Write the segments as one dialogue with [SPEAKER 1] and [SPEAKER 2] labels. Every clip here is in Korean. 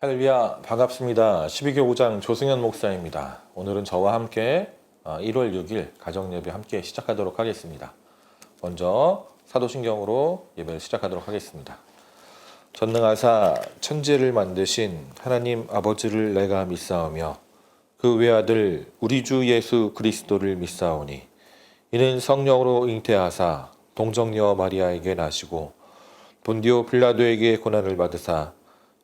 [SPEAKER 1] 할렐루야 반갑습니다. 12교 5장 조승현 목사입니다. 오늘은 저와 함께 어, 1월 6일 가정예배 함께 시작하도록 하겠습니다. 먼저 사도신경으로 예배를 시작하도록 하겠습니다. 전능하사 천지를 만드신 하나님 아버지를 내가 믿사오며 그 외아들 우리 주 예수 그리스도를 믿사오니 이는 성령으로 잉태하사 동정녀 마리아에게 나시고 본디오 빌라도에게 고난을 받으사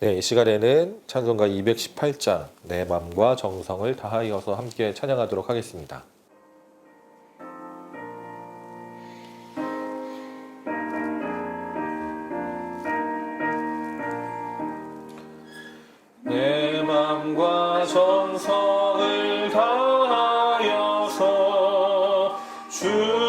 [SPEAKER 1] 네, 이 시간에는 찬송가 218장 내 맘과 정성을 다하여서 함께 찬양하도록 하겠습니다. 내 맘과 정성을 다하여서 주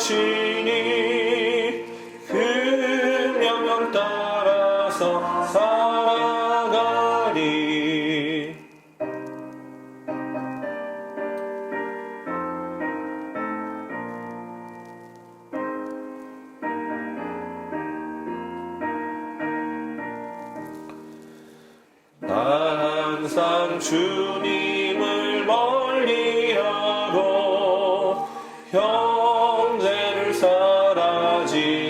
[SPEAKER 1] 하시니 사랑하지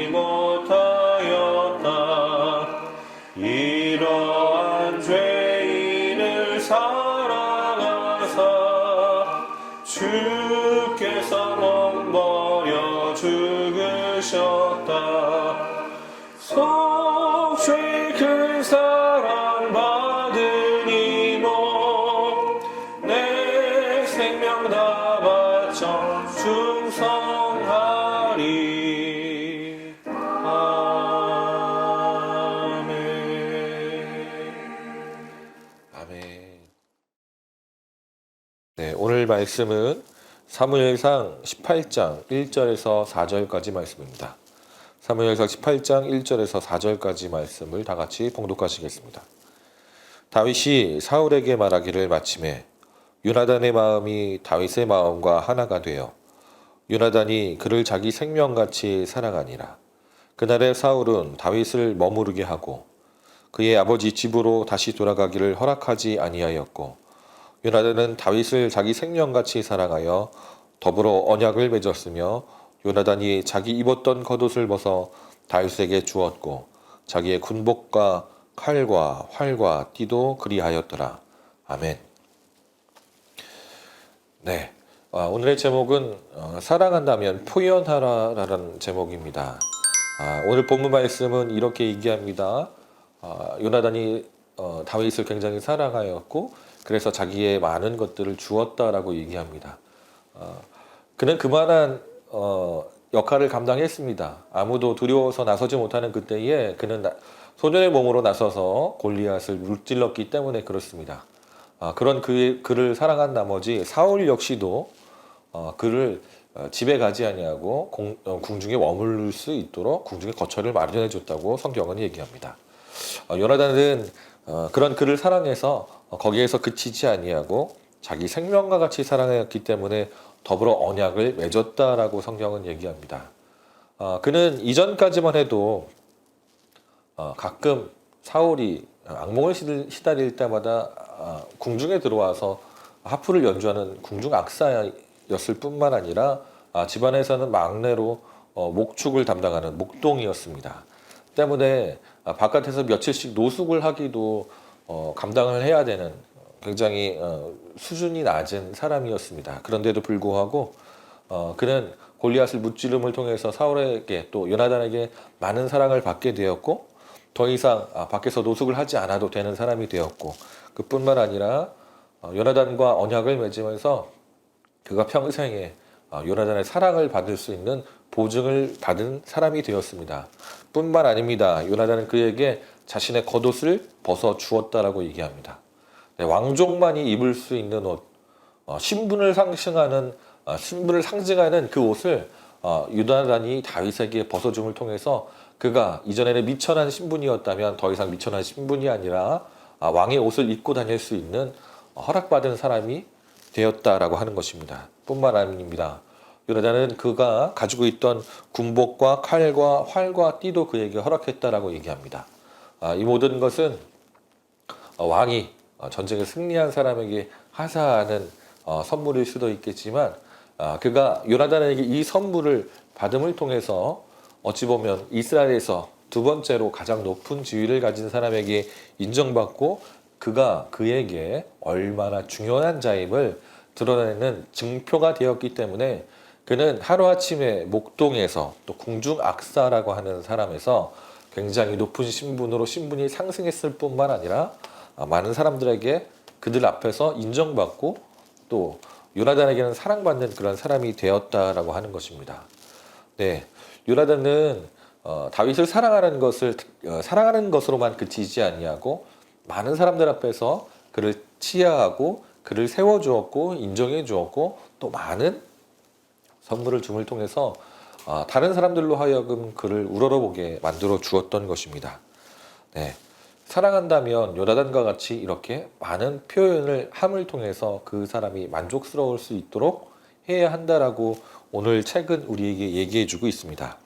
[SPEAKER 1] 네 오늘 말씀은 사무엘상 18장 1절에서 4절까지 말씀입니다. 사무엘상 18장 1절에서 4절까지 말씀을 다 같이 봉독하시겠습니다. 다윗이 사울에게 말하기를 마침에 유나단의 마음이 다윗의 마음과 하나가 되어 유나단이 그를 자기 생명같이 사랑하니라. 그날에 사울은 다윗을 머무르게 하고 그의 아버지 집으로 다시 돌아가기를 허락하지 아니하였고 요나단은 다윗을 자기 생명같이 사랑하여 더불어 언약을 맺었으며 요나단이 자기 입었던 겉옷을 벗어 다윗에게 주었고 자기의 군복과 칼과 활과 띠도 그리하였더라. 아멘. 네. 아, 오늘의 제목은 어, 사랑한다면 표현하라라는 제목입니다. 아, 오늘 본문 말씀은 이렇게 얘기합니다. 아, 요나단이 어, 다윗을 굉장히 사랑하였고 그래서 자기의 많은 것들을 주었다라고 얘기합니다. 어, 그는 그만한 어, 역할을 감당했습니다. 아무도 두려워서 나서지 못하는 그때에 그는 나- 소년의 몸으로 나서서 골리앗을 물질렀기 때문에 그렇습니다. 아, 그런 그, 그를 사랑한 나머지 사울 역시도 어, 그를 어, 집에 가지 아니하고 공- 어, 궁중에 머무를 수 있도록 궁중에 거처를 마련해 줬다고 성경은 얘기합니다. 어, 요나단은 어, 그런 그를 사랑해서 어, 거기에서 그치지 아니하고 자기 생명과 같이 사랑했기 때문에 더불어 언약을 맺었다라고 성경은 얘기합니다. 어, 그는 이전까지만 해도 어, 가끔 사울이 악몽을 시달릴 때마다 어, 궁중에 들어와서 하프를 연주하는 궁중 악사였을 뿐만 아니라 아, 집안에서는 막내로 어, 목축을 담당하는 목동이었습니다. 때문에 아, 바깥에서 며칠씩 노숙을 하기도 어, 감당을 해야 되는 굉장히 어, 수준이 낮은 사람이었습니다. 그런데도 불구하고 어, 그는 골리앗을 무찌름을 통해서 사울에게 또 요나단에게 많은 사랑을 받게 되었고 더 이상 아, 밖에서 노숙을 하지 않아도 되는 사람이 되었고 그뿐만 아니라 어, 요나단과 언약을 맺으면서 그가 평생에 어, 요나단의 사랑을 받을 수 있는 보증을 받은 사람이 되었습니다. 뿐만 아닙니다. 요나단은 그에게 자신의 겉옷을 벗어 주었다라고 얘기합니다. 네, 왕족만이 입을 수 있는 옷, 어, 신분을 상승하는 어, 신분을 상징하는 그 옷을 어, 유다단이 다윗에게 벗어줌을 통해서 그가 이전에는 미천한 신분이었다면 더 이상 미천한 신분이 아니라 아, 왕의 옷을 입고 다닐 수 있는 어, 허락받은 사람이 되었다라고 하는 것입니다. 뿐만 아닙니다. 요나단은 그가 가지고 있던 군복과 칼과 활과 띠도 그에게 허락했다라고 얘기합니다. 아, 이 모든 것은 어, 왕이 어, 전쟁에 승리한 사람에게 하사하는 어, 선물일 수도 있겠지만 아, 그가 요나단에게 이 선물을 받음을 통해서 어찌 보면 이스라엘에서 두 번째로 가장 높은 지위를 가진 사람에게 인정받고 그가 그에게 얼마나 중요한 자임을 드러내는 증표가 되었기 때문에 그는 하루아침에 목동에서 또 궁중 악사라고 하는 사람에서 굉장히 높은 신분으로 신분이 상승했을 뿐만 아니라 아, 많은 사람들에게 그들 앞에서 인정받고 또 요나단에게는 사랑받는 그런 사람이 되었다라고 하는 것입니다. 네, 요나단은 어, 다윗을 사랑하는 것을 어, 사랑하는 것으로만 그치지 아니하고 많은 사람들 앞에서 그를 치하하고 그를 세워 주었고 인정해 주었고 또 많은 선물을 줌을 통해서 어, 다른 사람들로 하여금 그를 우러러보게 만들어 주었던 것입니다. 네. 사랑한다면 요나단과 같이 이렇게 많은 표현을 함을 통해서 그 사람이 만족스러울 수 있도록 해야 한다라고 오늘 책은 우리에게 얘기해 주고 있습니다.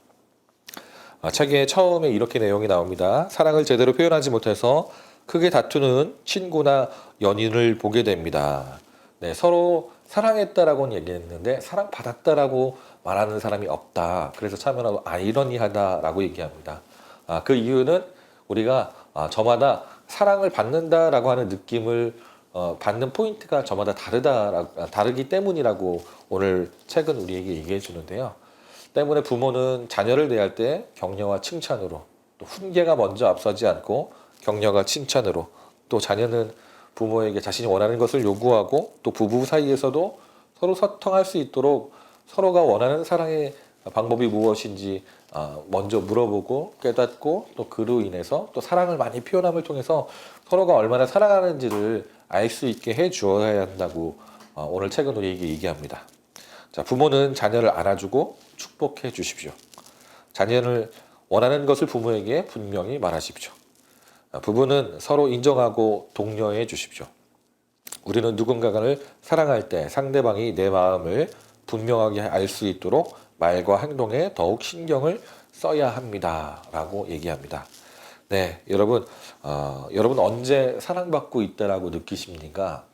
[SPEAKER 1] 아, 책에 처음에 이렇게 내용이 나옵니다. 사랑을 제대로 표현하지 못해서 크게 다투는 친구나 연인을 보게 됩니다. 네, 서로 사랑했다라고는 얘기했는데 사랑받았다라고 말하는 사람이 없다. 그래서 참 아이러니하다라고 얘기합니다. 아, 그 이유는 우리가 아, 저마다 사랑을 받는다라고 하는 느낌을 어, 받는 포인트가 저마다 다르다 다르기 때문이라고 오늘 책은 우리에게 얘기해 주는데요. 때문에 부모는 자녀를 대할 때 격려와 칭찬으로 또 훈계가 먼저 앞서지 않고 격려와 칭찬으로 또 자녀는 부모에게 자신이 원하는 것을 요구하고 또 부부 사이에서도 서로 소통할 수 있도록 서로가 원하는 사랑의 방법이 무엇인지 아, 먼저 물어보고 깨닫고 또 그로 인해서 또 사랑을 많이 표현함을 통해서 서로가 얼마나 사랑하는지를 알 수 있게 해 주어야 한다고 어, 오늘 책은 우리에게 얘기합니다. 자, 부모는 자녀를 안아주고 축복해 주십시오. 자녀를 원하는 것을 부모에게 분명히 말하십시오. 아, 부부는 서로 인정하고 독려해 주십시오. 우리는 누군가를 사랑할 때 상대방이 내 마음을 분명하게 알 수 있도록 말과 행동에 더욱 신경을 써야 합니다 라고 얘기합니다. 네, 여러분, 어, 여러분 언제 사랑받고 있다라고 느끼십니까?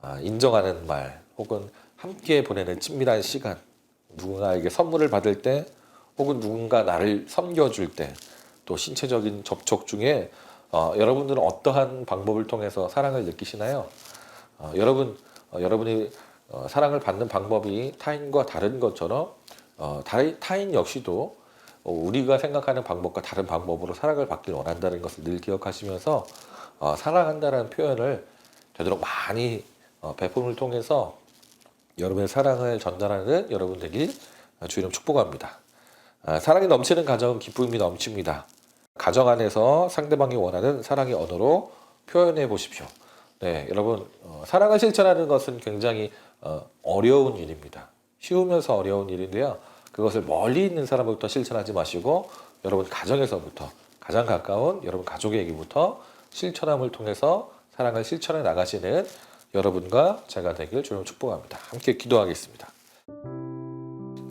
[SPEAKER 1] 아, 인정하는 말 혹은 함께 보내는 친밀한 시간, 누군가에게 선물을 받을 때 혹은 누군가 나를 섬겨줄 때 또 신체적인 접촉 중에 어, 여러분들은 어떠한 방법을 통해서 사랑을 느끼시나요? 어, 여러분 어, 여러분이 어, 사랑을 받는 방법이 타인과 다른 것처럼 어, 다른- 타인 역시도 어, 우리가 생각하는 방법과 다른 방법으로 사랑을 받길 원한다는 것을 늘 기억하시면서 어, 사랑한다는 표현을 되도록 많이 어, 배품을 통해서 여러분의 사랑을 전달하는 여러분 되길 주이름 축복합니다. 아, 사랑이 넘치는 가정은 기쁨이 넘칩니다. 가정 안에서 상대방이 원하는 사랑의 언어로 표현해 보십시오. 네, 여러분 어, 사랑을 실천하는 것은 굉장히 어, 어려운 일입니다. 쉬우면서 어려운 일인데요. 그것을 멀리 있는 사람부터 실천하지 마시고 여러분 가정에서부터 가장 가까운 여러분 가족에게부터 실천함을 통해서 사랑을 실천해 나가시는 여러분과 제가 되길 주님 축복합니다. 함께 기도하겠습니다.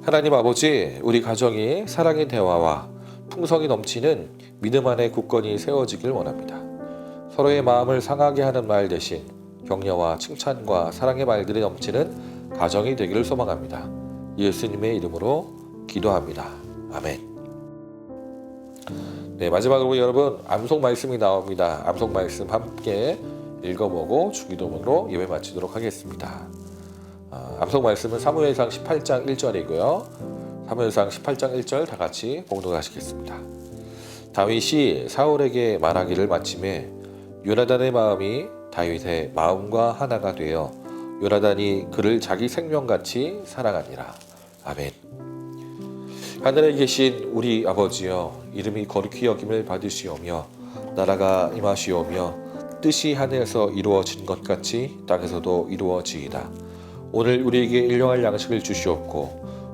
[SPEAKER 1] 하나님 아버지, 우리 가정이 사랑의 대화와 풍성이 넘치는 믿음 안에 굳건히 세워지길 원합니다. 서로의 마음을 상하게 하는 말 대신 격려와 칭찬과 사랑의 말들이 넘치는 가정이 되기를 소망합니다. 예수님의 이름으로 기도합니다. 아멘. 네, 마지막으로 여러분 암송 말씀이 나옵니다. 암송 말씀 함께 읽어보고 주기도문으로 예배 마치도록 하겠습니다. 아, 암송 말씀은 사무엘상 18장 1절이고요. 사무엘상 18장 1절 다 같이 봉독하시겠습니다. 다윗이 사울에게 말하기를 마침에 요나단의 마음이 다윗의 마음과 하나가 되어 요나단이 그를 자기 생명같이 사랑하니라. 아멘. 하늘에 계신 우리 아버지여 이름이 거룩히 여김을 받으시오며 나라가 임하시오며 뜻이 하늘에서 이루어진 것 같이 땅에서도 이루어지이다. 오늘 우리에게 일용할 양식을 주시옵고